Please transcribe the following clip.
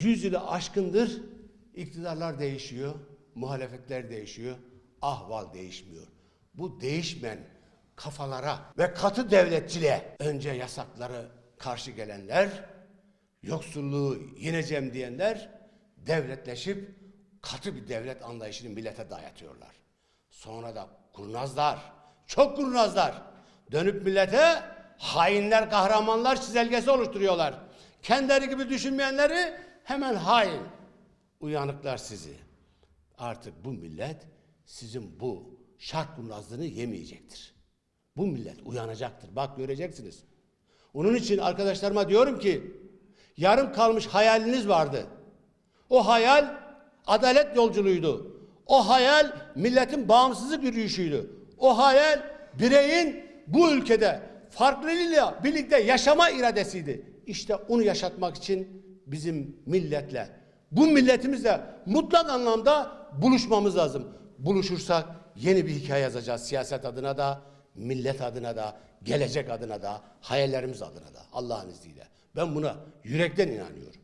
Yüzyılı aşkındır iktidarlar değişiyor, muhalefetler değişiyor, ahval değişmiyor. Bu değişmeyen kafalara ve katı devletçiliğe önce yasakları karşı gelenler, yoksulluğu yeneceğim diyenler devletleşip katı bir devlet anlayışını millete dayatıyorlar. Sonra da kurnazlar, çok kurnazlar dönüp millete hainler, kahramanlar çizelgesi oluşturuyorlar. Kendileri gibi düşünmeyenleri hemen hain. Uyanıklar sizi. Artık bu millet sizin bu şart kurnazlığını yemeyecektir. Bu millet uyanacaktır. Bak göreceksiniz. Onun için arkadaşlarıma diyorum ki yarım kalmış hayaliniz vardı. O hayal adalet yolculuğuydu. O hayal milletin bağımsızlık yürüyüşüydü. O hayal bireyin bu ülkede farklılığıyla birlikte yaşama iradesiydi. İşte onu yaşatmak için bizim milletle, bu milletimizle mutlak anlamda buluşmamız lazım. Buluşursak yeni bir hikaye yazacağız siyaset adına da, millet adına da, gelecek adına da, hayallerimiz adına da Allah'ın izniyle. Ben buna yürekten inanıyorum.